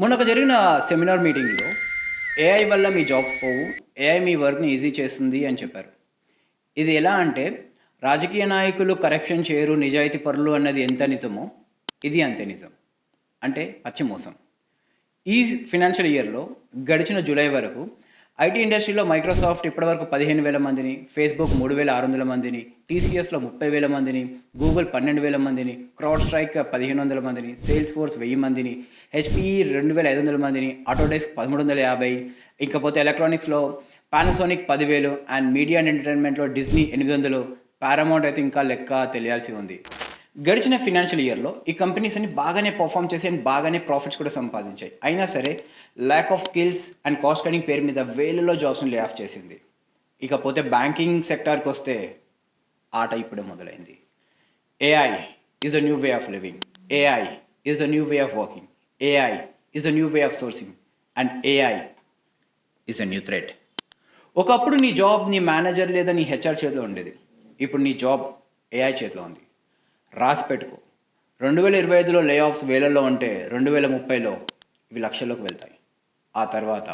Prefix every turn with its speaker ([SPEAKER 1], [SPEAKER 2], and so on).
[SPEAKER 1] మొన్న ఒక జరిగిన సెమినార్ మీటింగ్లో ఏఐ వల్ల మీ జాబ్స్ పోవు ఏఐ మీ వర్క్ని ఈజీ చేస్తుంది అని చెప్పారు. ఇది ఎలా అంటే రాజకీయ నాయకులు కరప్షన్ చేయరు నిజాయితీ పరులు అన్నది ఎంత నిజమో ఇది అంతే నిజం. అంటే పచ్చి మోసం. ఈ ఫినాన్షియల్ ఇయర్లో గడిచిన జూలై వరకు ఐటీ ఇండస్ట్రీలో మైక్రోసాఫ్ట్ ఇప్పటివరకు పదిహేను వేల మందిని ఫేస్బుక్ మూడు వేల ఆరు వందల మందిని టీసీఎస్లో ముప్పై వేల మందిని గూగుల్ పన్నెండు వేల మందిని క్రౌడ్ స్ట్రైక్ పదిహేను వందల మందిని సేల్స్ ఫోర్స్ వెయ్యి మందిని హెచ్పిఈ రెండు వేల ఐదు వందల మందిని ఆటోడెస్క్ పదమూడు వందల యాభై ఇంకపోతే ఎలక్ట్రానిక్స్లో పానాసోనిక్ పదివేలు అండ్ మీడియా అండ్ ఎంటర్టైన్మెంట్లో డిజ్నీ ఎనిమిది వందలు పారామౌంట్ అయితే ఇంకా లెక్క తెలియాల్సి ఉంది. గడిచిన ఫినాన్షియల్ ఇయర్లో ఈ కంపెనీస్ అన్ని బాగానే పర్ఫామ్ చేసి అండ్ బాగానే ప్రాఫిట్స్ కూడా సంపాదించాయి. అయినా సరే lack of skills and cost cutting పేరు మీద వేలలో జాబ్స్ని లే ఆఫ్ చేసింది. ఇకపోతే బ్యాంకింగ్ సెక్టార్కి వస్తే ఆట ఇప్పుడే మొదలైంది. AI is the new way of living AI is the new way of working AI is the new way of sourcing and AI is a new threat ఒకప్పుడు నీ జాబ్ నీ manager లేదా నీ హెచ్ఆర్ చేతిలో ఉండేది. ఇప్పుడు నీ జాబ్ ఏఐ చేతిలో ఉంది. రాసి పెట్టుకో. రెండు వేల ఇరవై ఐదులో లే ఆఫ్స్ వేలల్లో ఉంటే రెండు వేల ముప్పైలో ఇవి లక్షల్లోకి వెళ్తాయి. ఆ తర్వాత